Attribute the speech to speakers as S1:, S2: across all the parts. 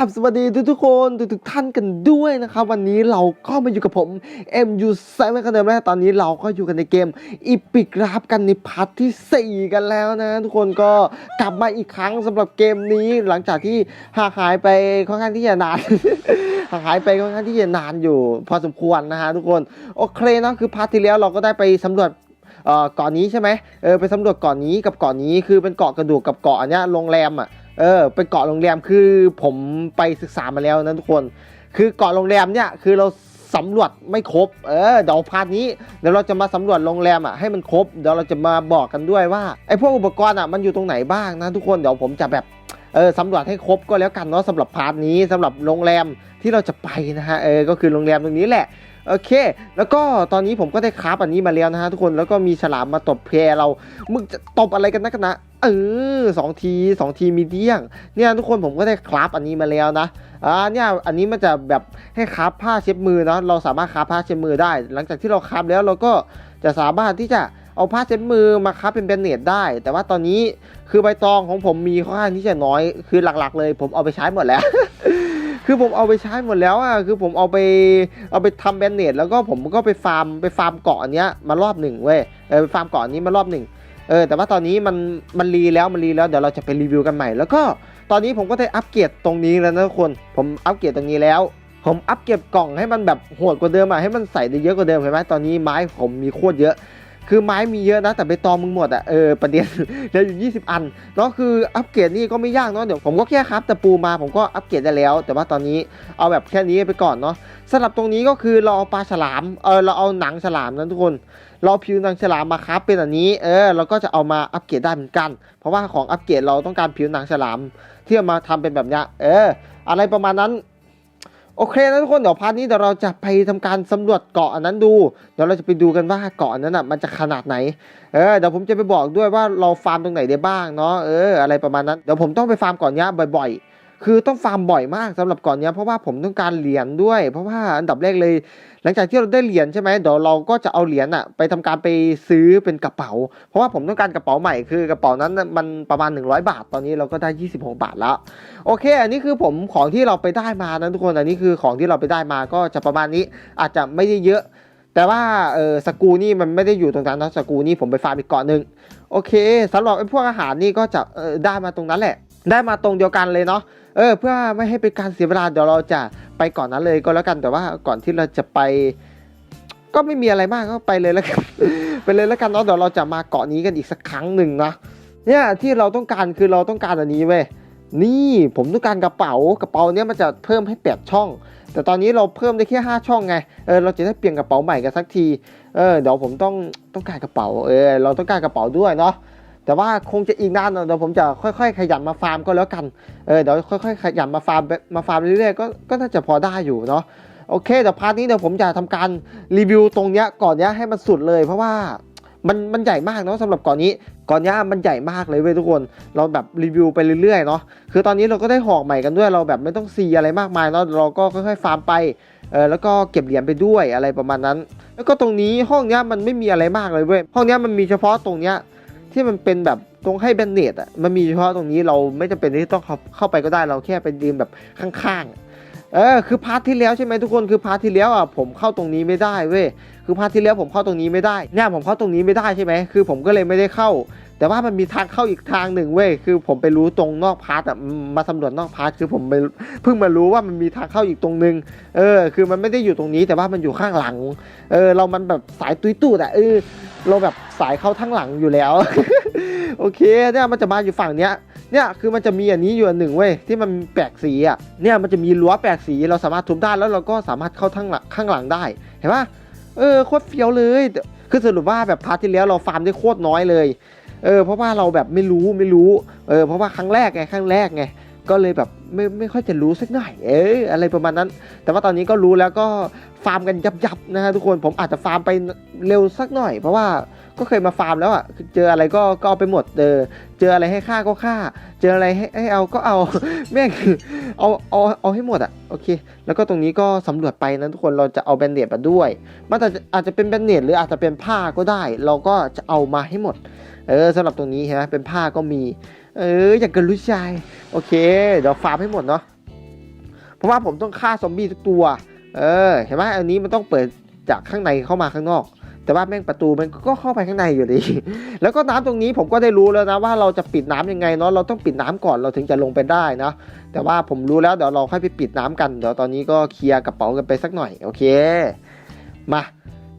S1: ครับสวัสดีทุกทุกคนทุกทุกท่านกันด้วยนะครับ วันนี้เราก็มาอยู่กับผม MU 7 กันเดิมนะตอนนี้เราก็อยู่กันในเกมอีพิกราฟกันในพาร์ทที่ 4 กันแล้วนะ ทุกคนก็กลับมาอีกครั้งสำหรับเกมนี้หลังจากที่ห่างหายไปค่อนข้างที่จะนานห่างหายไปค่อนข้างที่จะนานอยู่ พอสมควรนะฮะทุกคนโอเคเนะคือพาร์ทที่แล้วเราก็ได้ไปสำรวจเอ่อเกาะนี้ใช่ไหมเออไปสำรวจเกาะนี้กับเกาะนี้คือเป็นเกาะกระดูกกับเกาะอันเนี้ยโรงแรมอะ เออไปเกาะโรงแรมคือผมไปศึกษามาแล้วนะทุกคน คือเกาะโรงแรมเนี่ยคือเราสำรวจไม่ครบ เออเดี๋ยวพาร์ทนี้เดี๋ยวเราจะมาสำรวจโรงแรมอะให้มันครบเดี๋ยวเราจะมาบอกกันด้วยว่าไอ้พวกอุปกรณ์อะมันอยู่ตรงไหนบ้างนะทุกคนเดี๋ยวผมจะแบบ เออสำรวจให้ครบก็แล้วกันเนาะสำหรับพาร์ทนี้สำหรับโรงแรมที่เราจะไปนะฮะเออก็คือโรงแรมตรงนี้แหละโอเค แล้วก็ตอนนี้ผมก็ได้คราฟอันนี้มาแล้วนะฮะทุกคน แล้วก็มีฉลามมาตบเพลเรา มึงจะตบอะไรกันนักกันนะ เออสองทีสองทีมีเดียง เนี่ยทุกคนผมก็ได้คราฟอันนี้มาแล้วนะ อ่าเนี่ยอันนี้มันจะแบบให้คราฟผ้าเช็ดมือเนาะ เราสามารถคราฟผ้าเช็ดมือได้ หลังจากที่เราคราฟแล้วเราก็จะสามารถที่จะ เอาผ้าเช็ดมือมาคราเป็นแบนเนตได้ แต่ว่าตอนนี้คือใบตองของผมมีค่อนข้างที่จะน้อย คือหลักๆ เลย ผมเอาไปใช้หมดแล้ว คือผมเอาไปใช้หมดแล้วอะคือผมเอาไปเอาไปทำแบนเนตแล้วก็ผมก็ไปฟาร์มไปฟาร์มเกาะอันเนี้ยมารอบหนึ่งเว้ยเออไปฟาร์มเกาะอันนี้มารอบหนึ่งเออแต่ว่าตอนนี้มันมันรีแล้วมันรีแล้วเดี๋ยวเราจะไปรีวิวกันใหม่ แล้วก็ตอนนี้ผมก็ได้อัปเกรดตรงนี้แล้วนะทุกคน ผมอัปเกรดตรงนี้แล้ว ผมอัปเกรดกล่องให้มันแบบโหดกว่าเดิมอะให้มันใส่ได้เยอะกว่าเดิมเห็นไหมตอนนี้ไม้ผมมีโคตรเยอะ คือไม้มีเยอะนะแต่ใบตองมึงหมดอะเออประเด็นเหลืออยู่ 20 อันเนาะคืออัปเกรดนี่ก็ไม่ยากเนาะเดี๋ยวผมก็แค่ครับตะปูมาผมก็อัปเกรดได้แล้ว แต่ว่าตอนนี้เอาแบบแค่นี้ไปก่อนเนาะสำหรับตรงนี้ก็คือเราเอาปลาฉลามเออเราเอาหนังฉลามนะทุกคน เราผิวหนังฉลามมาครับเป็นอันนี้เออเราก็จะเอามาอัปเกรดได้เหมือนกัน เพราะว่าของอัปเกรดเราต้องการผิวหนังฉลามที่เอามาทำเป็นแบบเนี้ยเออ อะไรประมาณนั้น โอเคนะทุกคนเดี๋ยวพาร์ทนี้เดี๋ยวเราจะไปทำการสำรวจเกาะอันนั้นดู เดี๋ยวเราจะไปดูกันว่าเกาะอันนั้นอะมันจะขนาดไหน เออเดี๋ยวผมจะไปบอกด้วยว่าเราฟาร์มตรงไหนได้บ้างเนาะ เอออะไรประมาณนั้น เดี๋ยวผมต้องไปฟาร์มก่อนเนี้ยบ่อยๆ คือต้องฟาร์มบ่อยมากสำหรับก่อนเนี้ยเพราะว่าผมต้องการเหรียญด้วย เพราะว่าอันดับแรกเลย หลังจากที่เราได้เหรียญใช่ไหมเดี๋ยวเราก็จะเอาเหรียญอะไปทำการไปซื้อเป็นกระเป๋า เพราะว่าผมต้องการกระเป๋าใหม่คือกระเป๋านั้นมันประมาณ 100 บาท ตอนนี้เราก็ได้ 26 บาทแล้ว โอเค อันนี้คือผมของที่เราไปได้มานะทุกคนอันนี้คือของที่เราไปได้มาก็จะประมาณนี้อาจจะไม่ได้เยอะแต่ว่าเออสกูนี่มันไม่ได้อยู่ตรงนั้นนะสกูนี่ผมไปฟาร์มอีกเกาะหนึ่งโอเคสำหรับไอ้พวกอาหารนี่ก็จะได้มาตรงนั้นแหละ ได้มาตรงเดียวกันเลยเนาะ เออเพื่อไม่ให้เป็นการเสียเวลาเดี๋ยวเราจะไปก่อนนั้นเลยก็แล้วกันแต่ว่าก่อนที่เราจะไป ก็ไม่มีอะไรมากก็ไปเลยแล้วกันไปเลยแล้วกันเนาะเดี๋ยวเราจะมาเกาะนี้กันอีกสักครั้งหนึ่งนะเนี่ยที่เราต้องการคือเราต้องการอันนี้เว้ยนี่ผมต้องการกระเป๋ากระเป๋าเนี้ยมันจะเพิ่มให้แปดช่อง แต่ตอนนี้เราเพิ่มได้แค่ห้าช่องไงเออเราจะได้เปลี่ยนกระเป๋าใหม่กันสักทีเออเดี๋ยวผมต้องต้องการกระเป๋าเออเราต้องการกระเป๋าด้วยเนาะ แต่ว่าคงจะอีกนานเดี๋ยวผมจะค่อยๆ ขยันมาฟาร์มก็แล้วกัน เออเดี๋ยวค่อยๆ ขยันมาฟาร์มมาฟาร์มเรื่อยๆก็ก็น่าจะพอได้อยู่เนาะโอเคเดี๋ยวพาร์ทนี้เดี๋ยวผมจะทำการรีวิวตรงเนี้ยก่อนเนี้ยให้มันสุดเลย เพราะว่ามันมันใหญ่มากเนาะสำหรับก่อนนี้ก่อนเนี้ยมันใหญ่มากเลยเว้ยทุกคนเราแบบรีวิวไปเรื่อยๆเนาะคือตอนนี้เราก็ได้หอกใหม่กันด้วยเราแบบไม่ต้องซีอะไรมากมายเนาะเราก็ค่อยๆฟาร์มไปเออแล้วก็เก็บเหรียญไปด้วยอะไรประมาณนั้น แล้วก็ตรงนี้ห้องเนี้ยมันไม่มีอะไรมากเลยเว้ยห้องเนี้ยมันมีเฉพาะตรงเนี้ย ที่มันเป็นแบบตรงให้แบนเนตอะมันมีเฉพาะตรงนี้เราไม่จำเป็นที่ต้องเข้าขาไปก็ได้เราแค่ไปยืนแบบข้างๆเออคือพาร์ทที่แล้วใช่ไหมทุกคนคือพาร์ทที่แล้วอะผมเข้าตรงนี้ไม่ได้เว้ยคือพาร์ทที่แล้วผมเข้าตรงนี้ไม่ได้เนี่ยผมเข้าตรงนี้ไม่ได้ใช่ไหมคือผมก็เลยไม่ได้เข้า แต่ว่ามันมีทางเข้าอีกทางหนึ่งเว้ยคือผมไปรู้ตรงนอกพาร์ทอะมาสำรวจนอกพาร์ทคือผมไปเพิ่งมารู้ว่ามันมีทางเข้าอีกตรงนึงเออ คือมันไม่ได้อยู่ตรงนี้แต่ว่ามันอยู่ข้างหลัง เออ เรามันแบบสายตุ้ยตูดอ่เออเราแบบสายเข้าทั้งหลังอยู่แล้ว โอเคเนี่ยมันจะมาอยู่ฝั่งเนี้ยเนี่ยคือมันจะมีอันนี้อยู่อันหนึ่งเว้ยที่มันแปลกสีอะเนี่ยมันจะมีรั้วแปลกสีเราสามารถทุบได้แล้วเราก็สามารถเข้าทั้งหลังข้างหลังได้เห็นปะเออโคตรเฟี้ยวเลยคือสรุปว่าแบบพาร์ทที่แล้วเราฟาร์มได้โคตรน้อยเลย เออเพราะว่าเราแบบไม่รู้ไม่รู้เออเพราะว่าครั้งแรกไงครั้งแรกไงก็เลยแบบไม่ไม่ค่อยจะรู้สักหน่อยเอออะไรประมาณนั้น แต่ว่าตอนนี้ก็รู้แล้วก็ฟาร์มกันยับๆนะฮะทุกคนผมอาจจะฟาร์มไปเร็วสักหน่อย เพราะว่าก็เคยมาฟาร์มแล้วอะเจออะไรก็ก็เอาไปหมดเออเจออะไรให้ฆ่าก็ฆ่า เจออะไรให้ให้เอาก็เอาแม่งคือเอาเอาเอาให้หมดอะโอเค แล้วก็ตรงนี้ก็สำรวจไปนะทุกคนเราจะเอาแบนเดดมาด้วยมันอาจจะอาจจะเป็นแบนเดดหรืออาจจะเป็นผ้าก็ได้ เราก็จะเอามาให้หมด เออสำหรับตรงนี้เห็นไหมเป็นผ้าก็มี เอออยากกันรู้ใจโอเค เดี๋ยวฟาร์มให้หมดเนาะเพราะว่าผมต้องฆ่าซอมบี้ทุกตัว เออเห็นไหมอันนี้มันต้องเปิดจากข้างในเข้ามาข้างนอก แต่ว่าแม่งประตูมันก็เข้าไปข้างในอยู่ดีแล้วก็น้ำตรงนี้ผมก็ได้รู้แล้วนะว่าเราจะปิดน้ำยังไงเนาะเราต้องปิดน้ำก่อนเราถึงจะลงไปได้นะแต่ว่าผมรู้แล้วเดี๋ยวเราค่อยไปปิดน้ำกันเดี๋ยวตอนนี้ก็เคลียร์กระเป๋ากันไปสักหน่อยโอเค มา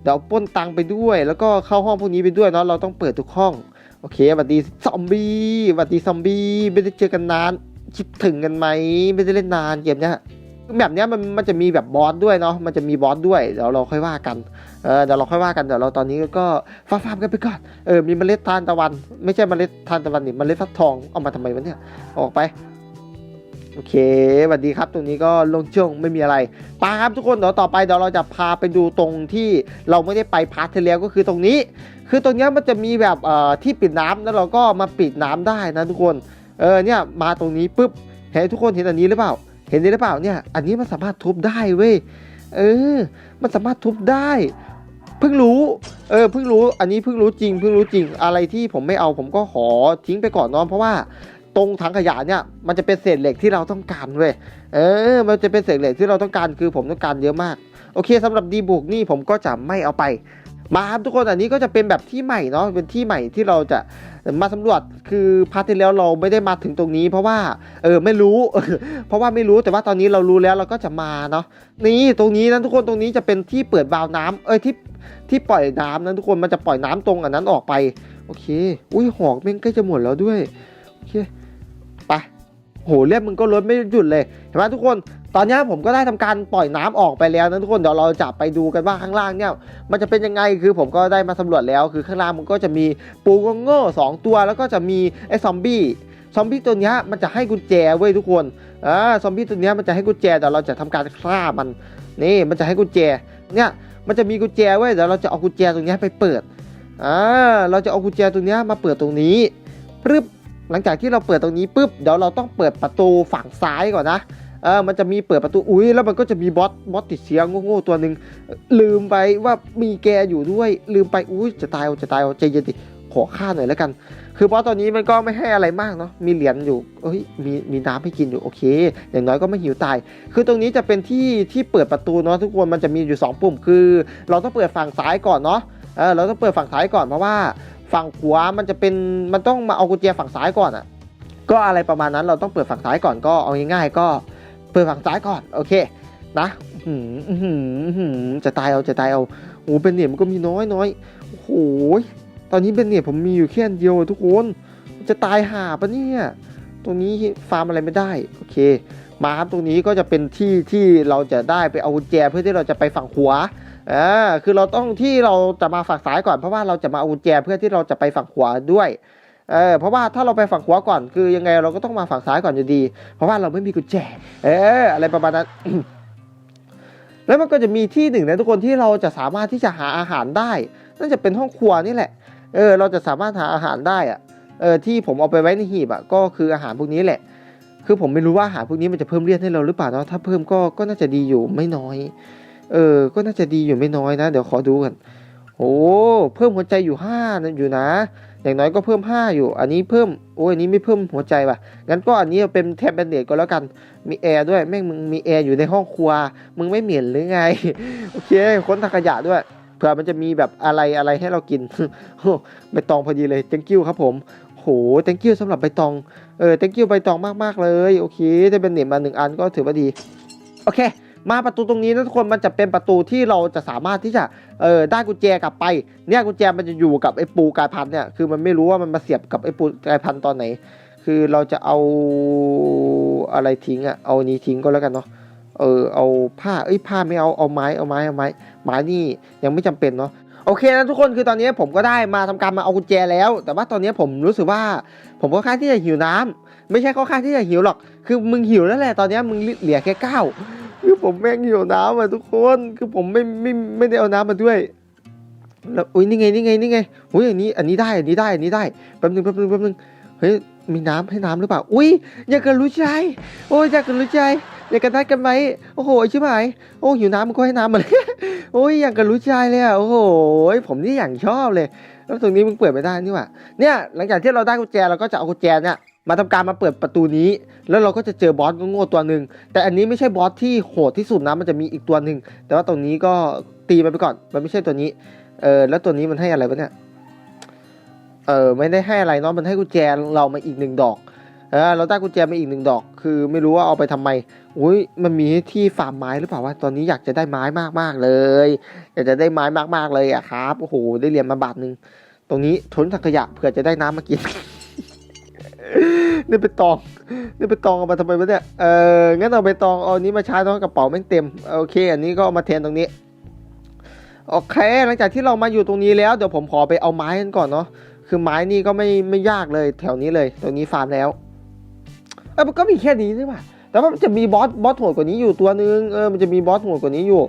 S1: เดี๋ยวป้นตังไปด้วย แล้วก็เข้าห้องพวกนี้ไปด้วยเนาะเราต้องเปิดทุกห้อง โอเคสวัสดีซอมบี้สวัสดีซอมบี้ไม่ได้เจอกันนานคิดถึงกันไหมไม่ได้เล่นนานเกมเนี้ยแบบเนี้ยมันมันจะมีแบบบอสด้วยเนาะมันจะมีบอสด้วยเดี๋ยวเราค่อยว่ากันเออเดี๋ยวเราค่อยว่ากันเดี๋ยวเราตอนนี้ก็ฟาร์มกันไปก่อนเออมีเมล็ดทานตะวัน ไม่ใช่เมล็ดทานตะวันนี่เมล็ดฟักทองเอามาทำไมวะเนี่ยออกไปโอเคสวัสดีครับ ตรงนี้ก็ลงช่วงไม่มีอะไรไปครับทุกคนเดี๋ยวต่อไปเดี๋ยวเราจะพาไปดูตรงที่เราไม่ได้ไปพาร์ทที่แล้วก็คือตรงนี้ คือตรงนี้มันจะมีแบบเอ่อที่ปิดน้ำแล้วเราก็มาปิดน้ำได้นะทุกคน เออเนี่ยมาตรงนี้ปุ๊บเห็นทุกคนเห็นอันนี้หรือเปล่า เห็นหรือเปล่าเนี่ยอันนี้มันสามารถทุบได้เว้ยเออ มันสามารถทุบได้เพิ่งรู้ เออ เพิ่งรู้ อันนี้เพิ่งรู้จริง เพิ่งรู้จริง อะไรที่ผมไม่เอาผมก็ขอทิ้งไปก่อนเนาะเพราะว่าตรงถังขยะเนี่ย มันจะเป็นเศษเหล็กที่เราต้องการเว้ย เออ มันจะเป็นเศษเหล็กที่เราต้องการ คือผมต้องการเยอะมาก โอเคสำหรับดีบุกนี่ผมก็จะไม่เอาไป มาครับทุกคนอันนี้ก็จะเป็นแบบที่ใหม่เนาะเป็นที่ใหม่ที่เราจะมาสำรวจคือพาร์ทที่แล้วเราไม่ได้มาถึงตรงนี้ เพราะว่าเออไม่รู้ เพราะว่าไม่รู้แต่ว่าตอนนี้เรารู้แล้วเราก็จะมาเนาะนี่ตรงนี้นะทุกคนตรงนี้จะเป็นที่เปิดวาล์วน้ำเอ้ยที่ที่ปล่อยน้ำนะทุกคนมันจะปล่อยน้ำตรงอันนั้นออกไปโอเค อุ้ยหอกแม่งใกล้จะหมดแล้วด้วยโอเคไป โหเลือดมึงก็ลดไม่หยุดเลยเห็นไหมทุกคน ตอนนี้ผมก็ได้ทำการปล่อยน้ำออกไปแล้วนะทุกคนเดี๋ยวเราจะไปดูกันว่าข้างล่างเนี่ย มันจะเป็นยังไงคือผมก็ได้มาสำรวจแล้ว คือข้างล่างมันก็จะมีปูงโง่สองตัวแล้วก็จะมีไอ้ซอมบี้ซอมบี้ตัวเนี้ยมันจะให้กุญแจเว้ยทุกคนอ่าซอมบี้ตัวเนี้ยมันจะให้กุญแจเดี๋ยวเราจะทำการฆ่ามันนี่มันจะให้กุญแจเนี่ยมันจะมีกุญแจเว้ยเดี๋ยวเราจะเอากุญแจตรงเนี้ยไปเปิดอ่าเราจะเอากุญแจตรงเนี้ยมาเปิดตรงนี้ปึ๊บ หลังจากที่เราเปิดตรงนี้ปุ๊บเดี๋ยวเราต้องเปิดประตูฝั่งซ้ายก่อนนะเออมันจะมีเปิดประตูอุ้ยแล้วมันก็จะมีบอสบอสติดเสียงโง่ๆตัวหนึ่งลืมไปว่ามีแกอยู่ด้วยลืมไปอุ้ยจะตายเอาจะตายเอาใจเย็นดิขอฆ่าหน่อยแล้วกัน คือบอสตัวนี้มันก็ไม่ให้อะไรมากเนาะมีเหรียญอยู่เอ้ยมีมีน้ำให้กินอยู่โอเค อย่างน้อยก็ไม่หิวตาย คือตรงนี้จะเป็นที่ที่เปิดประตูเนาะทุกคนมันจะมีอยู่ 2 ปุ่มคือ เราต้องเปิดฝั่งซ้ายก่อนเนาะเออเราต้องเปิดฝั่งซ้ายก่อนเพราะว่า ฝั่งขวามันจะเป็นมันต้องมาเอากุญแจฝั่งซ้ายก่อนอะก็อะไรประมาณนั้นเราต้องเปิดฝั่งซ้ายก่อนก็เอาง่ายๆก็เปิดฝั่งซ้ายก่อนโอเคนะหืออื้อหืออื้อหือจะตายเอาจะตายเอาโอ้เป็นเหนียมันก็มีน้อยน้อยโอ้โหตอนนี้เป็นเหนียผมมีอยู่แค่อันเดียวทุกคนจะตายหาปะเนี่ยตรงนี้ฟาร์มอะไรไม่ได้โอเค มาครับตรงนี้ก็จะเป็นที่ที่เราจะได้ไปเอากุญแจเพื่อที่เราจะไปฝั่งขวา อ่าคือเราต้องที่เราจะมาฝั่งซ้ายก่อนเพราะว่าเราจะมาเอากุญแจเพื่อที่เราจะไปฝั่งขวาด้วยเออเพราะว่าถ้าเราไปฝั่งขวาก่อนคือยังไงเราก็ต้องมาฝั่งซ้ายก่อนอยู่ดี เพราะว่าเราไม่มีกุญแจ เอออะไรประมาณนั้นแล้วมันก็จะมีที่หนึ่งนะทุกคนที่เราจะสามารถที่จะหาอาหารได้น่าจะเป็นห้องครัวนี่แหละ เออ เราจะสามารถหาอาหารได้อะเออที่ผมเอาไปไว้ในหีบอะก็คืออาหารพวกนี้แหละ คือผมไม่รู้ว่าอาหารพวกนี้มันจะเพิ่มเลือดให้เราหรือเปล่าเนาะถ้าเพิ่มก็ก็น่าจะดีอยู่ไม่น้อย เออ ก็น่าจะดีอยู่ไม่น้อยนะ เดี๋ยวขอดูกันโอ้เพิ่มหัวใจอยู่ห้านั่นอยู่นะ อย่างน้อยก็เพิ่ม5อยู่ อันนี้เพิ่มโอ้ยอันนี้ไม่เพิ่มหัวใจว่ะงั้นก็อันนี้เป็นแทบแบนเดดก็แล้วกัน มีแอร์ด้วยแม่งมึงมีแอร์อยู่ในห้องครัว มึงไม่เหม็นหรือไงโอเคค้นทางขยะด้วยเผื่อมันจะมีแบบอะไรอะไรให้เรากินใบตองพอดีเลย thank you ครับผมโห thank you สำหรับใบตองเออ thank you ใบตองมากๆเลย โอเคได้เป็นเน็ตมาหนึ่งอันก็ถือว่าดี โอเค มาประตูตรงนี้นะทุกคนมันจะเป็นประตูที่เราจะสามารถที่จะเออได้กุญแจกลับไป เนี่ยกุญแจมันจะอยู่กับไอ้ปูกายพันธุ์เนี่ยคือมันไม่รู้ว่ามันมาเสียบกับไอ้ปูกายพันธุ์ตอนไหน คือเราจะเอาอะไรทิ้งอะเอานี้ทิ้งก็แล้วกันเนาะเออเอาผ้าเอ้ยผ้าไม่เอาเอาไม้เอาไม้เอาไม้ไม้นี่ยังไม่จำเป็นเนาะโอเคนะทุกคนคือตอนนี้ผมก็ได้มาทำการมาเอากุญแจแล้ว แต่ว่าตอนนี้ผมรู้สึกว่า ผมก็ค่อนข้างที่จะหิวน้ำไม่ใช่ค่อนข้างที่จะหิวหรอก คือมึงหิวแล้วแหละตอนนี้มึงเหลือแค่เก้า คือผมแม่งหิวน้ำอะทุกคน คือผมไม่ไม่ไม่ได้เอาน้ำมาด้วยแล้วอุ้ยนี่ไงนี่ไงนี่ไงอุ้ยอันนี้อันนี้ได้อันนี้ได้อันนี้ได้แป๊บนึงแป๊บนึงแป๊บนึงเฮ้ยมีน้ำให้น้ำหรือเปล่า อุ้ยอยากกันรู้ใจ โอ้ยอยากกันรู้ใจ อยากกันนัดกันไหมโอ้โหใชิบหายโอ้หิวน้ำมันก็ให้น้ำมาเลยโอ้ยอยากกันรู้ใจเลยอะโอ้โหผมนี่อย่างชอบเลย แล้วตรงนี้มึงเปิดไม่ได้นี่หว่าเนี่ยหลังจากที่เราได้กุญแจเราก็จะเอากุญแจเนี่ย มาทำการมาเปิดประตูนี้ แล้วเราก็จะเจอบอสโง่ตัวหนึ่งแต่อันนี้ไม่ใช่บอสที่โหดที่สุดนะมันจะมีอีกตัวหนึ่งแต่ว่าตรงนี้ก็ตีมันไปก่อนมันไม่ใช่ตัวนี้เออแล้วตัวนี้มันให้อะไรวะเนี่ยเออไม่ได้ให้อะไรเนาะมันให้กุญแจเรามาอีกหนึ่งดอกเออเราได้กุญแจมาอีกหนึ่งดอก คือไม่รู้ว่าเอาไปทำไมอุ้ยมันมีที่ฟาร์มไม้หรือเปล่าวะตอนนี้อยากจะได้ไม้มากๆเลย อยากจะได้ไม้มากๆเลยอะครับโอ้โหได้เหรียญมาบาทหนึ่งตรงนี้ทนถังขยะเผื่อจะได้น้ำมากิน นี่ไปตองนี่ไปตองเอามาทำไมวะเนี่ย เอองั้นเอาไปตองเอาอันนี้มาใช้ตอนกระเป๋าแม่งเต็ม โอเค อันนี้ก็เอามาแทนตรงนี้ โอเค หลังจากที่เรามาอยู่ตรงนี้แล้ว เดี๋ยวผมขอไปเอาไม้กันก่อนเนาะ คือไม้นี่ก็ไม่ไม่ยากเลย แถวนี้เลย ตรงนี้ฟาร์มแล้ว เออมันก็มีแค่นี้ใช่ป่ะแต่ว่ามันจะมีบอส บอสโหดกว่านี้อยู่ตัวนึง เออ มันจะมีบอสโหดกว่านี้อยู่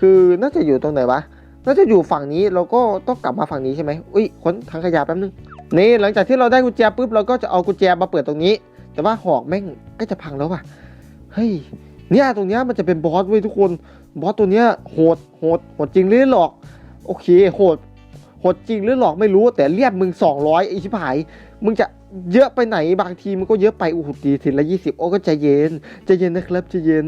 S1: คือน่าจะอยู่ตรงไหนวะ น่าจะอยู่ฝั่งนี้ เราก็ต้องกลับมาฝั่งนี้ใช่ไหมอุ้ยขนถังขยะแป๊บนึง นี่หลังจากที่เราได้กุญแจปุ๊บเราก็จะเอากุญแจมาเปิดตรงนี้ แต่ว่าหอกแม่งก็จะพังแล้วว่ะเฮ้ยเนี่ยตรงเนี้ยมันจะเป็นบอสเว้ยทุกคนบอสตัวเนี้ยโหดโหดโหดจริงหรือหลอก โอเคโหดโหดจริงหรือหลอกไม่รู้แต่เรียกมึง 200ไอชิบหายมึงจะเยอะไปไหนบางทีมันก็เยอะไปโอ้โหตีทีละยี่สิบโอ้ก็ใจเย็นใจเย็นนะครับใจเย็น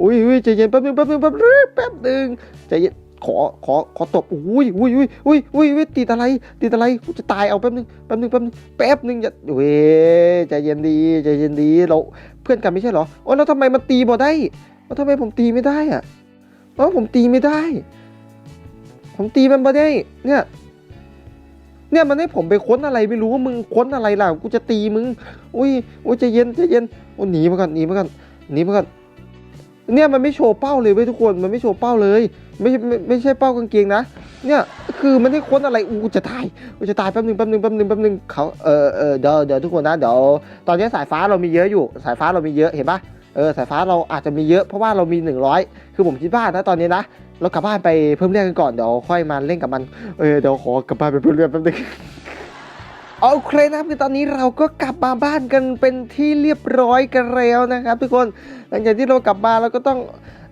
S1: อุ้ยอุ้ยใจเย็นแป๊บนึงแป๊บนึงแป๊บนึงแป๊บนึงใจเย็น ขอขอขอตบอุ้ยอุ้ยอุ้ยอุ้ยอุ้ยอุ้ยติดอะไร ติดอะไรกูจะตายเอาแป๊บนึงแป๊บนึงแป๊บนึงแป๊บนึงอย่าเว้ยใจเย็นดีใจเย็นดีเราเพื่อนกันไม่ใช่เหรอโอ้แล้วทำไมมันตีบ่ได้แล้วทำไมผมตีไม่ได้อะเออผมตีไม่ได้ ผมตีมันมาได้ เนี่ย เนี่ยมันให้ผมไปค้นอะไรไม่รู้ว่ามึงค้นอะไรล่ะกูจะตีมึงอุ้ยอุ้ยใจเย็นใจเย็นโอ้หนีมาก่อนหนีมาก่อนหนีมาก่อนเนี่ยมันไม่โชว์เป้าเลยเว้ยทุกคนมันไม่โชว์เป้าเลย ไม่ใช่ไม่ไม่ใช่เป้ากางเกงนะ เนี่ยคือมันให้ค้นอะไรอูจะตายกูจะตายแป๊บนึงแป๊บนึงแป๊บนึงแป๊บนึงเขาเออเออเดี๋ยวเดี๋ยวทุกคนนะเดี๋ยวตอนนี้สายฟ้าเรามีเยอะอยู่ สายฟ้าเรามีเยอะเห็นปะเออสายฟ้าเราอาจจะมีเยอะเพราะว่าเรามี 100 คือผมคิดว่านะตอนนี้นะเรากลับบ้านไปเพิ่มเรื่องกันก่อนเดี๋ยวค่อยมาเล่นกับมันเออเดี๋ยวขอกลับบ้านไปเพิ่มเรื่องแป๊บนึงโอเคนะครับคือตอนนี้เราก็กลับมาบ้านกันเป็นที่เรียบร้อยกันแล้วนะครับ ทุกคนหลังจากที่เรากลับมาเราก็ต้อง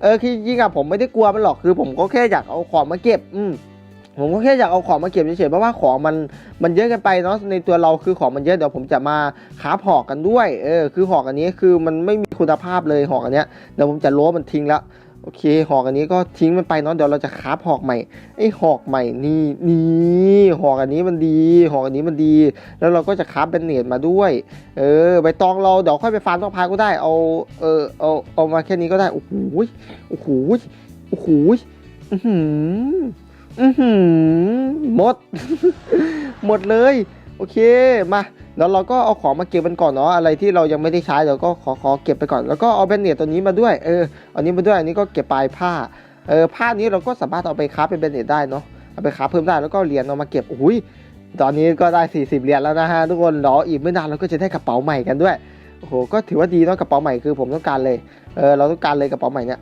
S1: เออคือจริงๆอะผมไม่ได้กลัวมันหรอกคือผมก็แค่อยากเอาของมาเก็บ อืมผมก็แค่อยากเอาของมาเก็บเฉยๆเพราะว่าของมันมันเยอะเกันไปเนาะในตัวเราคือของมันเยอะเดี๋ยวผมจะมาคาหอกกันด้วยเออคือหอกอันนี้คือมันไม่มีคุณภาพเลยหอกอันเนี้ยเดี๋ยวผมจะล้วมันทิ้งแล้ว โอเค หอกอันนี้ก็ทิ้งมันไปเนาะเดี๋ยวเราจะคาบหอกใหม่ไอ้หอกใหม่นี่นี่หอกอันนี้มันดีหอกอันนี้มันดี แล้วเราก็จะคราฟเบนเนตมาด้วย เออใบตองเราเดี๋ยวค่อยไปฟาร์มต้องพาก็ได้เอาเออเอาเอามาแค่นี้ก็ได้โอ้โหโอ้โหโอ้โหอือหืออือหือหมด หมดเลย โอเคมาแล้วเราก็เอาของมาเก็บมันก่อนเนาะอะไรที่เรายังไม่ได้ใช้เดี๋ยวก็ขอขอเก็บไปก่อน แล้วก็เอาเบนเนตตัวนี้มาด้วยเอออันนี้มาด้วยอันนี้ก็เก็บปลายผ้าเออผ้านี้เราก็สามารถเอาไปคราเป็นเบนเนตได้เนาะเอาไปคราเพิ่มได้แล้วก็เหรียญเอามาเก็บโอ้ยตอนนี้ก็ได้ 40 เหรียญแล้วนะฮะทุกคนรออีกไม่นานเราก็จะได้กระเป๋าใหม่กันด้วยโอ้โหก็ถือว่าดีเนาะกระเป๋าใหม่คือผมต้องการเลยเออเราต้องการเลยกระเป๋าใหม่เนี่ย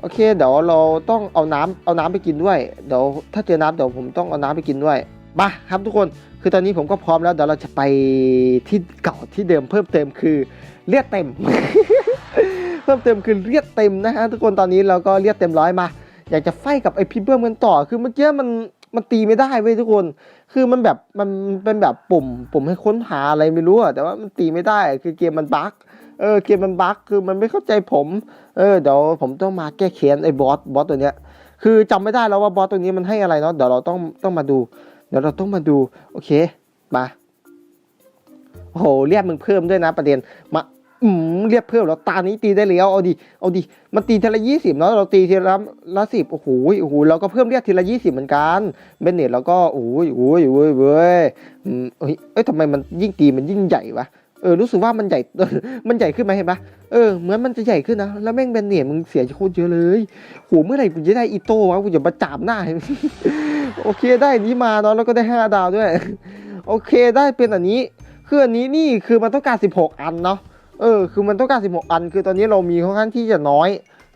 S1: โอเคเดี๋ยวเราต้องเอาน้ำเอาน้ำไปกินด้วยเดี๋ยวถ้าเจอน้ำเดี๋ยวผมต้องเอาน้ำไปกินด้วย มาครับทุกคนคือตอนนี้ผมก็พร้อมแล้วเดี๋ยวเราจะไปที่เก่าที่เดิมเพิ่มเติมคือเลือดเต็ม เพิ่มเติมคือเลือดเต็มนะฮะทุกคนตอนนี้เราก็เลือดเต็มร้อยมา อยากจะไฟกับไอพี่เบิ้มกันต่อ คือเมื่อกี้มันมันตีไม่ได้เว้ยทุกคน คือมันแบบมันเป็นแบบปุ่มปุ่มให้ค้นหาอะไรไม่รู้อะแต่ว่ามันตีไม่ได้ คือเกมมันบั๊กเออเกมมันบั๊กคือมันไม่เข้าใจผม เออเดี๋ยวผมต้องมาแก้แค้นไอ้บอสบอสตัวเนี้ย คือจำไม่ได้แล้วว่าบอสตัวนี้มันให้อะไรเนาะเดี๋ยวเราต้องต้องมาดู เดี๋ยวเราต้องมาดูโอเคมาโอ้โหเรียกมึงเพิ่มด้วยนะประเด็นมาอืมเรียกเพิ่มแล้วตานี้ตีได้แล้วเอาดิเอาดิมันตีทีละยี่สิบเนาะเราตีทีละละสิบโอ้โหโอ้โหเราก็เพิ่มเรียกทีละยี่สิบเหมือนกันเบนเน็ตเราก็โอ้ยโอ้ยโอ้ยเว้ยอืมเอ้ยทำไมมันยิ่งตีมันยิ่งใหญ่วะเออรู้สึกว่ามันใหญ่มันใหญ่ขึ้นไหมเห็นปะเออเหมือนมันจะใหญ่ขึ้นนะแล้วแม่งเบนเน็ตมึงเสียโคตรเยอะเลยโหเมื่อไหร่กูจะได้อีโต้วะกูจะมาจับหน้า โอเคได้นี้มาเนาะแล้วก็ได้ห้าดาวด้วย โอเคได้เป็นอันนี้ คืออันนี้นี่คือมันต้องการ 16 อันเนาะเออคือมันต้องการ 16 อัน คือตอนนี้เรามีค่อนข้างที่จะน้อย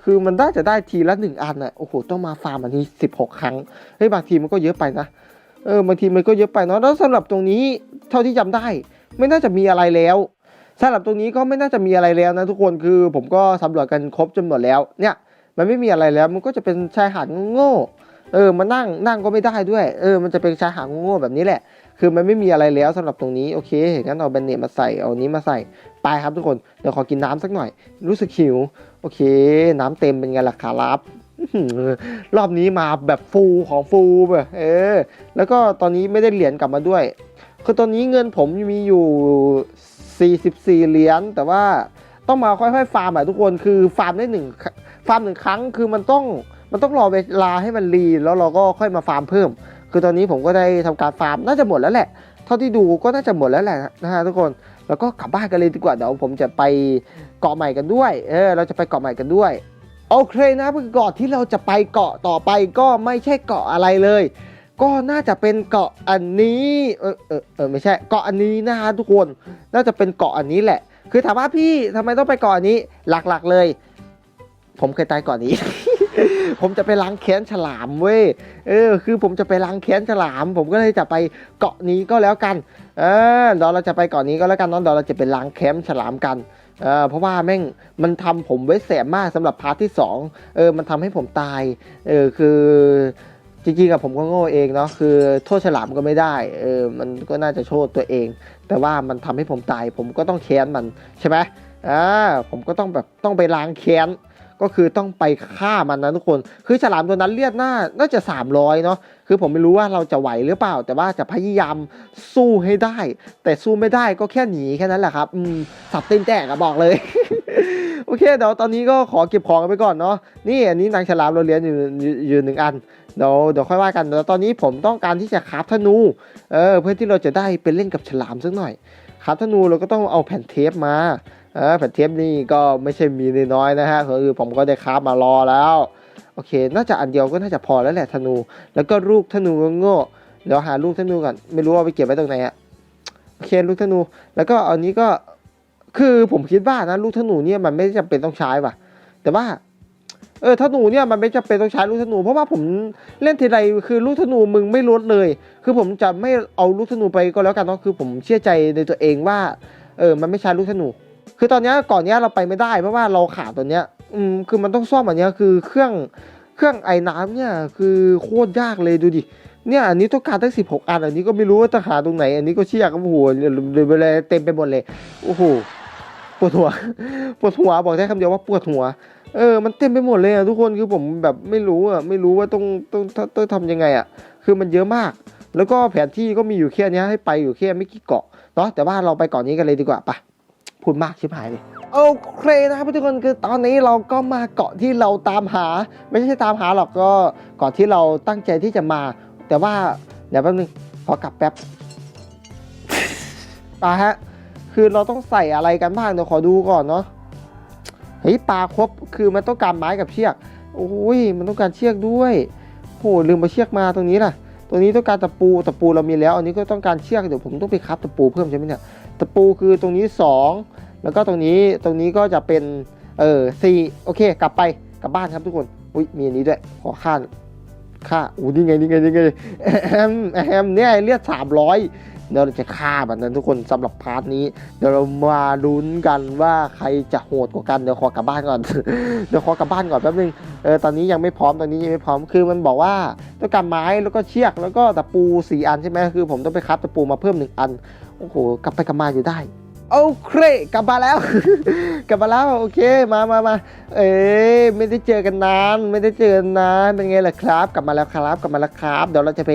S1: คือมันได้จะได้ทีละหนึ่งอันอะโอ้โหต้องมาฟาร์มอันนี้ 16 ครั้งเฮ้ยบางทีมันก็เยอะไปนะเออบางทีมันก็เยอะไปเนาะแล้วสำหรับตรงนี้เท่าที่จำได้ ไม่น่าจะมีอะไรแล้วสำหรับตรงนี้ก็ไม่น่าจะมีอะไรแล้วนะทุกคนคือผมก็สำรวจกันครบจนหมดแล้วเนี่ยมันไม่มีอะไรแล้วมันก็จะเป็นชายหาดโง่ เออมานั่งนั่งก็ไม่ได้ด้วย เออมันจะเป็นชายหาดโง่ๆแบบนี้แหละ คือมันไม่มีอะไรแล้วสำหรับตรงนี้โอเคงั้นเอาแบนเนตมาใส่เอานี้มาใส่ไปครับทุกคนเดี๋ยวขอกินน้ำสักหน่อย รู้สึกหิวโอเค น้ำเต็มเป็นไงล่ะครับรอบนี้มาแบบฟูของฟูแบบเออ แล้วก็ตอนนี้ไม่ได้เหรียญกลับมาด้วย คือตอนนี้เงินผมมีอยู่ 44 เหรียญแต่ว่าต้องมาค่อยๆ ฟาร์มอะทุกคนคือฟาร์มได้หนึ่งฟาร์มหนึ่งครั้งคือมันต้อง มันต้องรอเวลาให้มันรีแล้วเราก็ค่อยมาฟาร์มเพิ่ม คือตอนนี้ผมก็ได้ทำการฟาร์มน่าจะหมดแล้วแหละ เท่าที่ดูก็น่าจะหมดแล้วแหละนะฮะทุกคน แล้วก็กลับบ้านกันเลยดีกว่าเดี๋ยวผมจะไปเกาะใหม่กันด้วย เออเราจะไปเกาะใหม่กันด้วย โอเคนะเกาะที่เราจะไปเกาะต่อไปก็ไม่ใช่เกาะอะไรเลย ก็น่าจะเป็นเกาะอันนี้ เออเออเออไม่ใช่ เกาะอันนี้นะฮะทุกคน น่าจะเป็นเกาะอันนี้แหละ คือถามว่าพี่ทำไมต้องไปเกาะอันนี้ หลักๆเลย ผมเคยตายเกาะนี้ ผมจะไปล้างแค้นฉลามเว้ย เออ คือผมจะไปล้างแค้นฉลาม ผมก็เลยจะไปเกาะนี้ก็แล้วกัน เออเดี๋ยวเราจะไปเกาะนี้ก็แล้วกันน้องเดี๋ยวเราจะไปล้างแค้นฉลามกันเออเพราะว่าแม่งมันทำผมไว้แสบมากสำหรับพาร์ทที่สองเออ มันทำให้ผมตาย เออ คือจริงๆกับผมก็โง่เองเนาะ คือโทษฉลามก็ไม่ได้ เออ มันก็น่าจะโทษตัวเอง แต่ว่ามันทำให้ผมตาย ผมก็ต้องแค้นมันใช่ไหมอ่า ผมก็ต้องแบบต้องไปล้างแค้น ก็คือต้องไปฆ่ามันนะทุกคน คือฉลามตัวนั้นเลือดน่าน่าจะ 300เนาะคือผมไม่รู้ว่าเราจะไหวหรือเปล่า แต่ว่าจะพยายามสู้ให้ได้ แต่สู้ไม่ได้ก็แค่หนีแค่นั้นแหละครับอืมสับเตีนแตกอะบอกเลย โอเคเดี๋ยวตอนนี้ก็ขอเก็บของกันไปก่อนเนาะนี่อันนี้นางฉลามเราเลี้ยงอยู่อยู่หนึ่งอันเดี๋ยวเดี๋ยวค่อยว่ากันเดี๋ยวตอนนี้ผมต้องการที่จะคราฟธนูเออเพื่อที่เราจะได้ไปเล่นกับฉลามสักหน่อยคราฟธนูเราก็ต้องเอาแผ่นเทปมา แผ่นเทปนี่ก็ไม่ใช่มีน้อยๆนะฮะคือผมก็ได้คราฟมารอแล้วโอเค น่าจะอันเดียวก็น่าจะพอแล้วแหละธนู แล้วก็ลูกธนูโง่เดี๋ยวหาลูกธนูก่อนไม่รู้ว่าไปเก็บไว้ตรงไหนอะโอเคลูกธนู แล้วก็อันนี้ก็คือผมคิดว่านะลูกธนูเนี่ยมันไม่จำเป็นต้องใช้ว่ะ แต่ว่า เออธนูเนี่ยมันไม่จำเป็นต้องใช้ลูกธนู เพราะว่าผมเล่นทีไรคือลูกธนูมึงไม่ลดเลย คือผมจะไม่เอาลูกธนูไปก็แล้วกันเนาะคือผมเชื่อใจในตัวเองว่า เออ มันไม่ใช้ลูกธนู คือตอนนี้ก่อนเนี้ยเราไปไม่ได้เพราะว่าเราขาดตัวเนี้ยอืมคือมันต้องซ่อมอันเนี้ยคือเครื่องเครื่องไอ้น้ำเนี่ยคือโคตรยากเลยดูดิเนี่ยอันนี้ต้องการตั้งสิบหกอันอันนี้ก็ไม่รู้ว่าจะหาตรงไหน อันนี้ก็เชี่ยกับหัวเลยเลยเต็มไปหมดเลยโอ้โหปวดหัวปวดหัวบอกได้คำเดียวว่าปวดหัวเออ มันเต็มไปหมดเลยอะทุกคนคือผมแบบไม่รู้อะไม่รู้ว่าต้องต้องต้องทำยังไงอะคือมันเยอะมาก แล้วก็แผนที่ก็มีอยู่แค่เนี้ยให้ไปอยู่แค่ไม่กี่เกาะเนาะแต่ว่าเราไปเกาะนี้กันเลยดีกว่าปะ พูดมากชิบหายเลยโอเคนะครับทุกคนคือตอนนี้เราก็มาเกาะที่เราตามหา ไม่ใช่ตามหาหรอกก็เกาะที่เราตั้งใจที่จะมา แต่ว่าเดี๋ยวแป๊บนึงขอกลับแป๊บปลาฮะ คือเราต้องใส่อะไรกันบ้างเดี๋ยวขอดูก่อนเนาะเฮ้ยปลาครบคือมันต้องการไม้กับเชือกโอ้ยมันต้องการเชือกด้วยโหลืมมาเชือกมาตรงนี้ล่ะ ตัวนี้ต้องการตะปูตะปูเรามีแล้ว อันนี้ก็ต้องการเชือกเดี๋ยวผมต้องไปคับตะปูเพิ่มใช่ไหมเนี่ยตะปูคือตรงนี้สองแล้วก็ตรงนี้ตรงนี้ก็จะเป็นเออสี่โอเค กลับไปกลับบ้านครับทุกคนอุ้ยมีอันนี้ด้วยขอค่าค่าอู้นี่ไงนี่ไงนี่ไงแอมแอมเนี่ยเลือดสามร้อยเดี๋ยวเราจะฆ่ามันนทุกคนสำหรับพาร์ทนี้ เดี๋ยวเรามาลุ้นกันว่าใครจะโหดกว่ากันเดี๋ยวขอกลับบ้านก่อนเดี๋ยวขอกลับบ้านก่อนแป๊บนึง เออตอนนี้ยังไม่พร้อมตอนนี้ยังไม่พร้อมคือมันบอกว่าต้องการไม้แล้วก็เชือกแล้วก็ตะปูสี่อันใช่ไหมคือ ผมต้องไปคับตะปูมาเพิ่มหนึ่งอันโอ้โหกลับไปกลับมาอยู่ได้โอเคกลับมาแล้ว กลับมาแล้วโอเคมามามาเอ้ไม่ได้เจอกันนานไม่ได้เจอกันนานเป็นไงล่ะครับ กลับมาแล้วครับ กลับมาแล้วครับ เดี๋ยวเราจะไป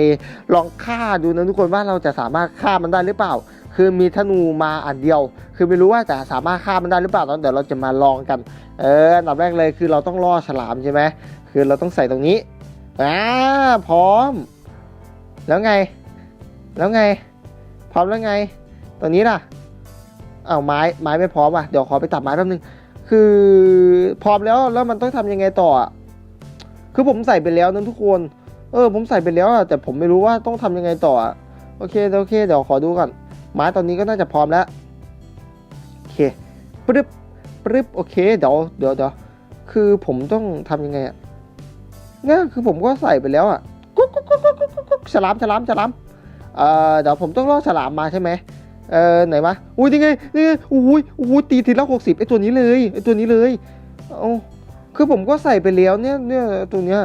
S1: ลองฆ่าดูนะทุกคนว่าเราจะสามารถฆ่ามันได้หรือเปล่า คือมีธนูมาอันเดียว คือไม่รู้ว่าจะสามารถฆ่ามันได้หรือเปล่าตอนเดี๋ยวเราจะมาลองกัน เอออันดับแรกเลยคือเราต้องล่อฉลามใช่ไหมคือเราต้องใส่ตรงนี้อ่าพร้อม แล้วไง แล้วไง พร้อมแล้วไงตัวนี้ล่ะเอ้าไม้ไม้ไม่พร้อมอะเดี๋ยวขอไปตัดไม้แป๊บนึงคือพร้อมแล้วแล้วมันต้องทำยังไงต่ออะคือผมใส่ไปแล้วนะทุกคน เออ ผมใส่ไปแล้วอะแต่ผมไม่รู้ว่าต้องทำยังไงต่ออะโอเคโอเค เดี๋ยวขอดูก่อนไม้ตอนนี้ก็น่าจะพร้อมแล้วโอเคปึ๊บ ปึ๊บโอเคเดี๋ยวเดี๋ยวเดี๋ยวคือผมต้องทำยังไงอะเนี่ยคือผมก็ใส่ไปแล้วอะกุ๊กกุ๊กกุ๊กกุ๊กกุ๊กกุ๊กฉลามฉลามฉลามเอ่อเดี๋ยวผมต้องล่อฉลามมาใช่ไหมเออไหนวะอุ้ยนี่ไงนี่อุ้ยอุ้ยตีทีละหกสิบไอตัวนี้เลยไอตัวนี้เลยเอาคือผมก็ใส่ไปแล้วเนี่ยเนี่ยตัวเนี้ย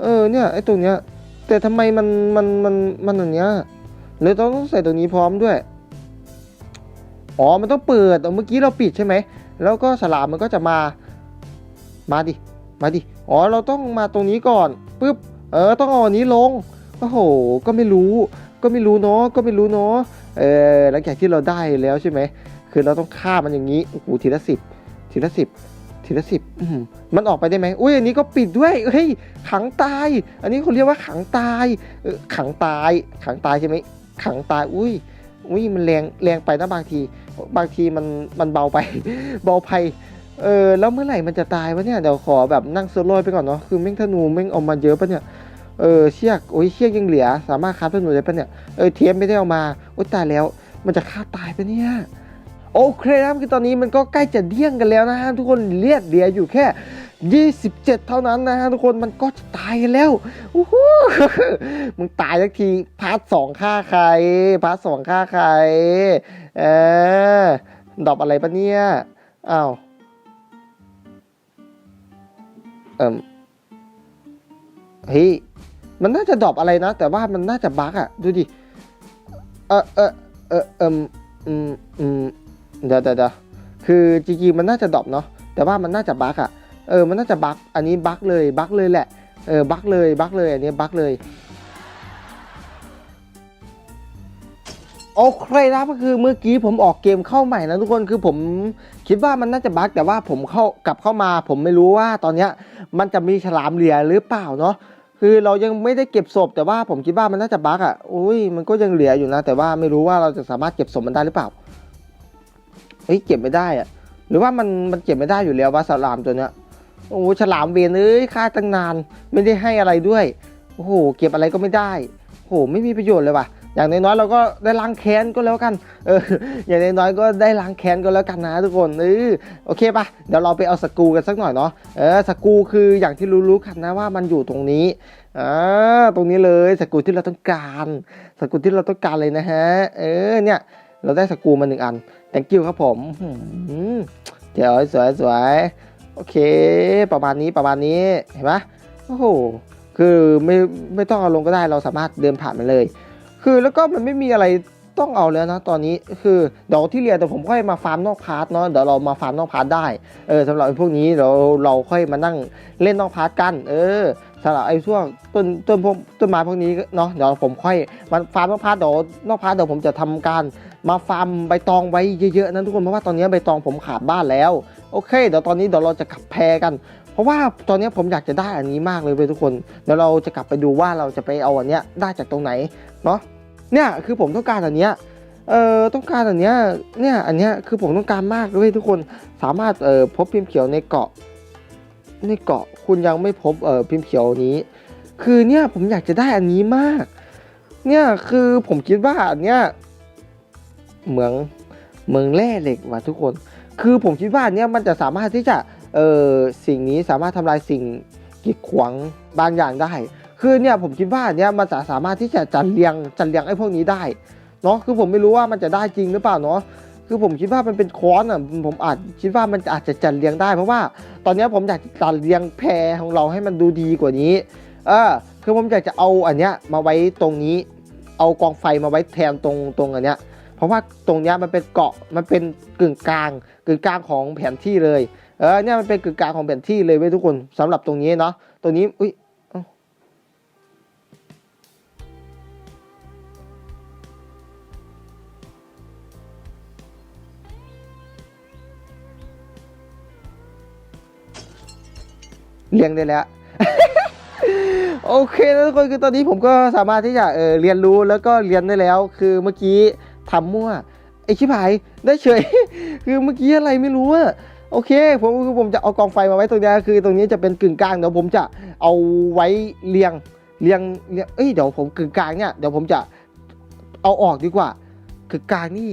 S1: เออเนี่ยไอตัวเนี้ยแต่ทำไมมันมันมันมันอันเนี้ยเลยต้องใส่ตรงนี้พร้อมด้วยอ๋อมันต้องเปิดเมื่อกี้เราปิดใช่ไหม แล้วก็ฉลามมันก็จะมา มาดิ มาดิ อ๋อ เราต้องมาตรงนี้ก่อนปึ๊บ เออ ต้องเอาอันนี้ลง โอ้โห ก็ไม่รู้ ก็ไม่รู้เนาะ ก็ไม่รู้เนาะ เออ หลังจากที่เราได้แล้วใช่ไหม คือเราต้องฆ่ามันอย่างนี้ โอ้โห ทีละสิบ ทีละสิบ ทีละสิบมันออกไปได้ไหมอุ้ย อันนี้ก็ปิดด้วย เฮ้ย ขังตาย อันนี้เขาเรียกว่าขังตาย ขังตาย ขังตายใช่ไหม ขังตาย อุ้ย อุ้ย มันแรง แรงไปนะบางที บางทีมันมันเบาไป เบาไปเออแล้วเมื่อไหร่มันจะตายวะเนี่ยเดี๋ยวขอแบบนั่งโซโล่ไปก่อนเนาะคือแม่งธนูแม่งออกมาเยอะปะเนี่ยเออเชือกโอ้ยเชือกยังเหลือ สามารถคราฟธนูได้ปะเนี่ยเออเทียมไม่ได้เอามาโอ้ยตายแล้ว มันจะฆ่าตายปะเนี่ยโอเคนะครับคือตอนนี้มันก็ใกล้จะเดี่ยงกันแล้วนะฮะทุกคนเลียดเดียอยู่แค่ 27 เท่านั้นนะฮะทุกคนมันก็จะตายแล้วอู้หูมึงตายสักทีพาร์ทสองฆ่าใครพาร์ทสองฆ่าใครเออดอบอะไรปะเนี่ยอ้าวเอิมเฮ้ยมันน่าจะดอปอะไรนะ แต่ว่ามันน่าจะบั๊กอะดูดิเออเออเออเอิมอืมอืมเดี๋ยวเดี๋ยวเดี๋ยวคือจริงๆมันน่าจะดอปเนาะแต่ว่ามันน่าจะบั๊กอะ เออมันน่าจะบั๊กอันนี้บั๊กเลยบั๊กเลยแหละเออบั๊กเลยบั๊กเลยอันนี้บั๊กเลยโอเคนะก็คือเมื่อกี้ผมออกเกมเข้าใหม่นะทุกคนคือผมคิดว่ามันน่าจะบั๊กแต่ว่าผมเข้ากลับเข้ามา ผมไม่รู้ว่าตอนเนี้ยมันจะมีฉลามเหลือหรือเปล่าเนาะคือเรายังไม่ได้เก็บศพแต่ว่าผมคิดว่ามันน่าจะบั๊กอะอุ้ยมันก็ยังเหลืออยู่นะ แต่ว่าไม่รู้ว่าเราจะสามารถเก็บศพมันได้หรือเปล่าเฮ้ยเก็บไม่ได้อะหรือว่ามันมันเก็บไม่ได้อยู่แล้วว่าฉลามตัวเนี้ย โอ้โหฉลามเวนเอ้ยฆ่าตั้งนาน ไม่ได้ให้อะไรด้วย โอ้โห เก็บอะไรก็ไม่ได้โอ้โหไม่มีประโยชน์เลยว่ะ อย่างน้อยๆเราก็ได้ล้างแค้นก็แล้วกัน เออ อย่างน้อยๆก็ได้ล้างแค้นก็แล้วกันนะทุกคนเออโอเคปะเดี๋ยวเราไปเอาสกรูกันสักหน่อยเนาะ เออ สกรูคืออย่างที่รู้ๆกันนะว่ามันอยู่ตรงนี้อ่าตรงนี้เลยสกรูที่เราต้องการ สกรูที่เราต้องการเลยนะฮะ เออ เนี่ย เราได้สกรูมาหนึ่งอัน thank you ครับผมอื้อหือเดี๋ยสวยสวย โอเค ประมาณนี้ประมาณนี้เห็นไหมโอ้โหคือไม่ไม่ต้องเอาลงก็ได้เราสามารถเดินผ่านมันเลย คือแล้วก็มันไม่มีอะไรต้องเอาแล้วนะตอนนี้คือเดี๋ยวที่เรียนแต่ผมค่อยมาฟาร์มนอกพาร์ทเนาะเดี๋ยวเรามาฟาร์มนอกพาร์ทได้เออสำหรับไอ้พวกนี้เราเราค่อยมานั่งเล่นนอกพาร์ทกัน เออสำหรับไอ้ช่วงต้นต้นพวกต้นไม้พวกนี้เนาะเดี๋ยวผมค่อยมาฟาร์มนอกพาร์ทเดี๋ยวนอกพาร์ทเดี๋ยวผมจะทำการ มาฟาร์มใบตองไว้เยอะๆนะทุกคนเพราะว่าตอนนี้ใบตองผมขาดบ้านแล้วโอเคเดี๋ยวตอนนี้เดี๋ยวเราจะกลับแพรกัน เพราะว่าตอนนี้ผมอยากจะได้อันนี้มากเลยเว้ยทุกคนเดี๋ยวเราจะกลับไปดูว่าเราจะไปเอาอันเนี้ยได้จากตรงไหนเนาะเนี่ยคือผมต้องการอันเนี้ยเอ่อต้องการอันเนี้ยเนี่ยอันเนี้ยคือผมต้องการมากเลยทุกคนสามารถเอ่อพบพิมพ์เขียวในเกาะในเกาะคุณยังไม่พบเอ่อพิมพ์เขียวนี้ คือเนี่ยผมอยากจะได้อันนี้มาก เนี่ยคือผมคิดว่าอันเนี้ย เหมืองเหมืองแร่เหล็กว่ะทุกคน คือผมคิดว่าเนี้ยมันจะสามารถที่จะเออสิ่งนี้สามารถทำลายสิ่งกีดขวางบางอย่างได้ คือเนี่ยผมคิดว่าเนี้ยมันจะสามารถที่จะจัดเรียงจัดเรียงไอ้พวกนี้ได้เนาะคือผมไม่รู้ว่ามันจะได้จริงหรือเปล่าเนาะคือผมคิดว่ามันเป็นค้อนอะผมอาจคิดว่ามันอาจจะจัดเรียงได้ เพราะว่าตอนนี้ผมอยากจะจัดเรียงแพรของเราให้มันดูดีกว่านี้ เออคือผมอยากจะเอาอันเนี้ยมาไว้ตรงนี้ เอากองไฟมาไว้แทนตรงตรงอันเนี้ย เพราะว่าตรงนี้มันเป็นเกาะมันเป็นกึ่งกลางกึ่งกลางของแผนที่เลยเออเนี่ยมันเป็นกึ่งกลางของแผนที่เลยเว้ยทุกคนสำหรับตรงนี้เนาะตรงนี้อุ้ยเอ้าเลี้ยงได้แล้วโอเคนะทุกคนคือตอนนี้ผมก็สามารถที่จะเออเรียนรู้แล้วก็เรียนได้แล้ว คือเมื่อกี้ ทำมั่วไอชิบหายได้เฉย คือเมื่อกี้อะไรไม่รู้อะโอเคผมคือผมจะเอากองไฟมาไว้ตรงนี้คือตรงนี้จะเป็นกึ่งกลางเดี๋ยวผมจะเอาไว้เรียงเรียงเรียงเอ้ยเดี๋ยวผมกึ่งกลางเนี่ยเดี๋ยวผมจะเอาออกดีกว่า กึ่งกลางนี่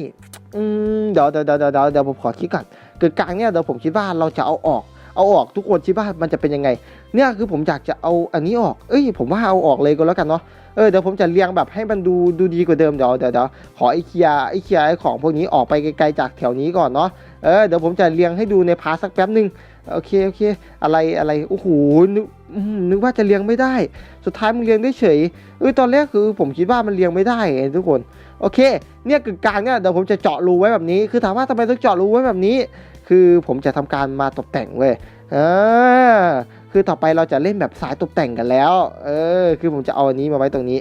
S1: อืมเดี๋ยวเดี๋ยวเดี๋ยวเดี๋ยวเดี๋ยวผมขอคิดก่อนกึ่งกลางเนี่ยเดี๋ยวผมคิดว่าเราจะเอาออกเอาออกทุกคนคิดว่ามันจะเป็นยังไง เนี่ยคือผมอยากจะเอาอันนี้ออก เอ้ยผมว่าเอาออกเลยก็แล้วกันเนาะ เออเดี๋ยวผมจะเรียงแบบให้มันดูดูดีกว่าเดิมเดี๋ยวเดี๋ยวเดี๋ยวขอไอ้เคียร์ไอ้เคียร์ไอ้ของพวกนี้ออกไปไกลๆจากแถวนี้ก่อนเนาะเออเดี๋ยวผมจะเรียงให้ดูในพาร์ทสักแป๊บหนึ่งโอเคโอเค อะไรอะไรโอ้โหนึกนึกว่าจะเรียงไม่ได้ สุดท้ายมันเรียงได้เฉยเออตอนแรกคือผมคิดว่ามันเรียงไม่ได้ทุกคน โอเค เนี่ยกึ่งกลางเนี่ยเดี๋ยวผมจะเจาะรูไว้แบบนี้ คือถามว่าทำไมต้องเจาะรูไว้แบบนี้ คือผมจะทำการมาตกแต่งเว้ยเออ คือต่อไปเราจะเล่นแบบสายตกแต่งกันแล้ว เออ คือผมจะเอาอันนี้มาไว้ตรงนี้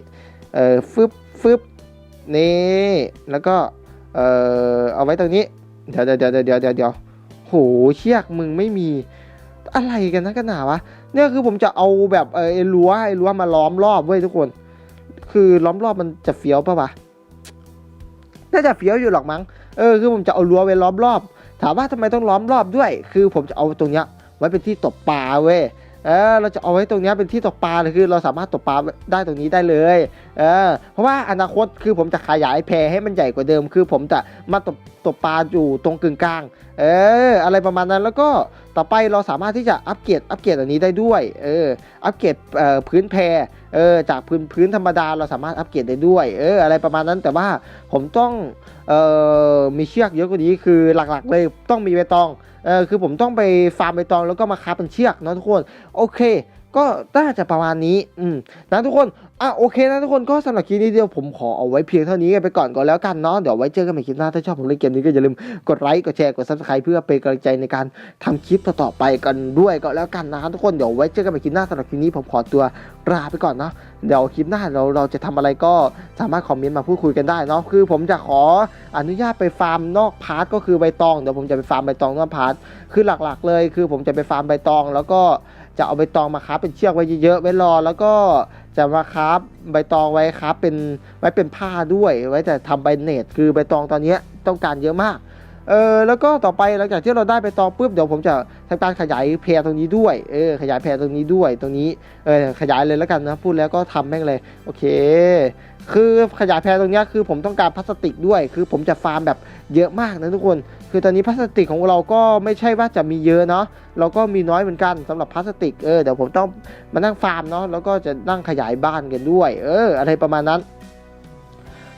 S1: เออฟึบฟึบนี่ แล้วก็ เออเอาไว้ตรงนี้ เดี๋ยวเดี๋ยวเดี๋ยวเดี๋ยวเดี๋ยวเดี๋ยวโห เชือกมึงไม่มี อะไรกันนะกันหนาวะ เนี่ยคือผมจะเอาแบบเออไอ้รั้วไอ้รั้วมาล้อมรอบเว้ยทุกคน คือล้อมรอบมันจะเฟี้ยวปะวะ น่าจะเฟี้ยวอยู่หรอกมั้ง เออ คือผมจะเอารั้วไว้ล้อมรอบ ถามว่าทำไมต้องล้อมรอบด้วย คือผมจะเอาตรงเนี้ยไว้เป็นที่ตกปลาเว้ย เออเราจะเอาไว้ตรงนี้เป็นที่ตกปลาเลยคือเราสามารถตกปลาได้ตรงนี้ได้เลยเออเพราะว่าอนาคตคือผมจะขยายแพให้มันใหญ่กว่าเดิม คือผมจะมาตกตกปลาอยู่ตรงกึ่งกลางเอออะไรประมาณนั้นแล้วก็ต่อไปเราสามารถที่จะอัปเกรดอัปเกรดอันนี้ได้ด้วยเอออัปเกรดพื้นแพเออจากพื้นพื้นธรรมดาเราสามารถอัปเกรดได้ด้วยเอออะไรประมาณนั้นแต่ว่าผมต้องเอ่อมีเชือกเยอะกว่านี้คือหลักๆเลยต้องมีใบตองเออคือผมต้องไปฟาร์มใบตองแล้วก็มาคาเป็นเชือกนะทุกคนโอเค ก็น่าจะประมาณนี้ อืมนะทุกคน อะโอเคนะทุกคนก็สำหรับคลิปนี้เดียวผมขอเอาไว้เพียงเท่านี้กันไปก่อนก่อนแล้วกันเนาะเดี๋ยวไว้เจอกันใหม่คลิปหน้าถ้าชอบผมเล่นเกมนี้ก็อย่าลืมกดไลค์กดแชร์กด subscribe เพื่อเป็นกำลังใจในการทำคลิปต่อๆไปกันด้วยก็แล้วกันนะครับทุกคนเดี๋ยวไว้เจอกันใหม่คลิปหน้าสำหรับคลิปนี้ผมขอตัวลาไปก่อนเนาะเดี๋ยวคลิปหน้าเราเราจะทำอะไรก็สามารถคอมเมนต์มาพูดคุยกันได้เนาะคือผมจะขออนุญาตไปฟาร์มนอกพาร์ทก็คือใบตองเดี๋ยวผมจะไปฟาร์มใบตองนอกพาร์ทคือหลักๆเลย คือผมจะไปฟาร์มใบตองแล้วก็ จะเอาใบตองมาค้าเป็นเชือกไว้เยอะๆไว้รอ แล้วก็จะมาค้าใบตองไว้ค้าเป็นไว้เป็นผ้าด้วย ไว้แต่ทำใบเนตคือใบตองตอนนี้ต้องการเยอะมากเออแล้วก็ต่อไปหลังจากที่เราได้ใบตองปุ๊บเดี๋ยวผมจะทำการขยายแพรตรงนี้ด้วยเออขยายแพรตรงนี้ด้วยตรงนี้เออขยายเลยแล้วกันนะพูดแล้วก็ทำแม่งเลยโอเค คือขยายแพรตรงนี้คือผมต้องการพลาสติกด้วย คือผมจะฟาร์มแบบเยอะมากนะทุกคน คือตอนนี้พลาสติกของเราก็ไม่ใช่ว่าจะมีเยอะเนาะเราก็มีน้อยเหมือนกันสำหรับพลาสติกเออเดี๋ยวผมต้องมานั่งฟาร์มเนาะแล้วก็จะนั่งขยายบ้านกันด้วย เออ อะไรประมาณนั้น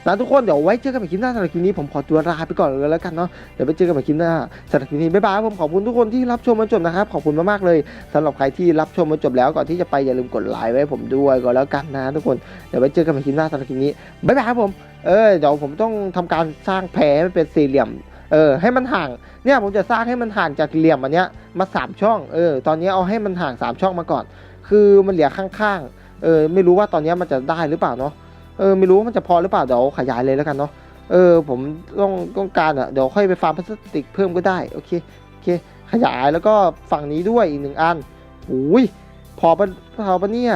S1: นะทุกคนเดี๋ยวไว้เจอกันใหม่คลิปหน้าสำหรับคลิปนี้ผมขอตัวลาไปก่อนเลยแล้วกันเนาะเดี๋ยวไปเจอกันใหม่คลิปหน้าสำหรับคลิปนี้บ๊ายบายผมขอบคุณทุกคนที่รับชมมาจบนะครับขอบคุณมากๆเลยสำหรับใครที่รับชมมาจบแล้วก่อนที่จะไปอย่าลืมกดไลค์ไว้ผมด้วยก็แล้วกันนะ ทุกคนเดี๋ยวไว้เจอกันใหม่คลิปหน้าสำหรับคลิปนี้บ๊ายบายครับผมเออเดี๋ยวผมต้องทำการสร้างแพรให้มันเป็นสี่เหลี่ยม เออให้มันห่างเนี่ยผมจะสร้างให้มันห่างจากเหลี่ยมอันเนี้ยมาสามช่องเออตอนนี้เอาให้มันห่างสามช่องมาก่อน คือมันเหลือข้างๆเออไม่รู้ว่าตอนนี้มันจะได้หรือเปล่าเนาะเออไม่รู้ว่ามันจะพอหรือเปล่าเดี๋ยวขยายเลยแล้วกันเนาะเออผมต้องต้องการอะเดี๋ยวค่อยไปฟาร์มพลาสติกเพิ่มก็ได้โอเคโอเค ขยายแล้วก็ฝั่งนี้ด้วยอีกหนึ่งอันโอ้ยพอปะพอปะเนี่ย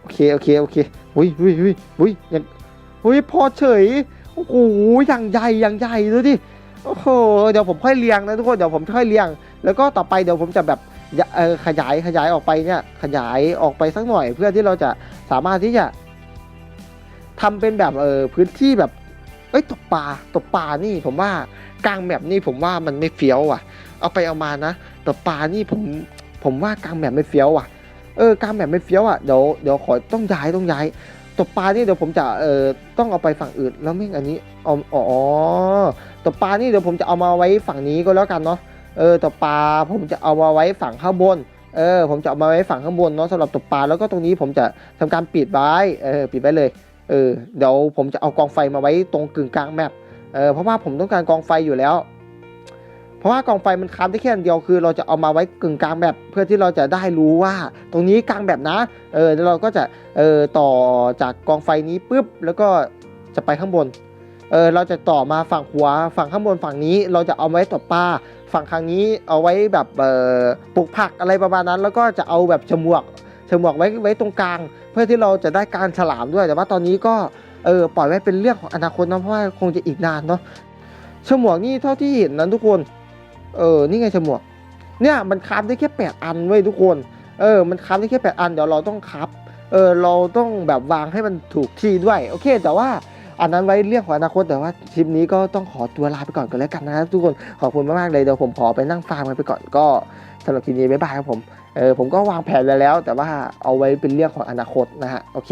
S1: โอเคโอเคโอเคอุ้ยอุ้ยอุ้ยอุ้ยยังอุ้ยพอเฉย โอ้โหอย่างใหญ่อย่างใหญ่ดูดิโอ้โหเดี๋ยวผมค่อยเรียงนะทุกคนเดี๋ยวผมค่อยเรียง แล้วก็ต่อไปเดี๋ยวผมจะแบบขยายขยายออกไปเนี่ยขยายออกไปสักหน่อย เพื่อที่เราจะสามารถที่จะทำเป็นแบบเออพื้นที่แบบเอ้ยตกปลาตกปลานี่ผมว่ากลางแบบนี่ผมว่ามันไม่เฟี้ยวอะ เอาไปเอามานะตกปลานี่ผมผมว่ากลางแบบไม่เฟี้ยวอะเออกลางแบบไม่เฟี้ยวอะเดี๋ยวเดี๋ยวขอต้องย้ายต้องย้าย ตกปลานี่เดี๋ยวผมจะเอ่อต้องเอาไปฝั่งอื่นแล้วไม่งอันนี้เอาอ๋อตกปลานี่เดี๋ยวผมจะเอามาไว้ฝั่งนี้ก็แล้วกันเนาะเออตกปลาผมจะเอามาไว้ฝั่งข้างบนเออผมจะเอามาไว้ฝั่งข้างบนเนาะสำหรับตกปลาแล้วก็ตรงนี้ผมจะทำการปิดไว้เออปิดไว้เลยเออเดี๋ยวผมจะเอากองไฟมาไว้ตรงกึ่งกลางแมปเออเพราะว่าผมต้องการกองไฟอยู่แล้ว เพราะว่ากองไฟมันค้ำได้แค่อันเดียวคือ เราจะเอามาไว้กึ่งกลางแบบเพื่อที่เราจะได้รู้ว่า ตรงนี้กลางแบบนะเออแล้วเราก็จะเออต่อจากกองไฟนี้ปุ๊บแล้วก็จะไปข้างบนเออเราจะต่อมาฝั่งขวฝั่งข้างบนฝั่งนี้ เราจะเอาไว้ตบปลาฝั่งข้างนี้เอาไว้แบบเออปลูกผักอะไรประมาณนั้น แล้วก็จะเอาแบบฉมวกฉมวกไว้ไว้ตรงกลาง เพื่อที่เราจะได้การฉลามด้วยแต่ว่าตอนนี้ก็เออปล่อยไว้เป็นเรื่องของอนาคตนะเพราะว่าคงจะอีกนานเนาะฉมวกนี่เท่าที่เห็นนั้นทุกคน เออ นี่ไงฉมวก เนี่ยมันคราฟได้แค่แปดอันเว้ยทุกคน เออ มันคราฟได้แค่แปดอัน เดี๋ยวเราต้องคราฟเออ เราต้องแบบวางให้มันถูกที่ด้วย โอเค แต่ว่าอันนั้นไว้เรื่องของอนาคตแต่ว่าคลิปนี้ก็ต้องขอตัวลาไปก่อนกันแล้วกันนะครับทุกคนขอบคุณมากๆเลยเดี๋ยวผมขอไปนั่งฟาร์มกันไปก่อนก็สำหรับคลิปนี้บ๊ายบายครับผมเออผมก็วางแผนไว้แล้ว แต่ว่าเอาไว้เป็นเรื่องของอนาคตนะฮะโอเค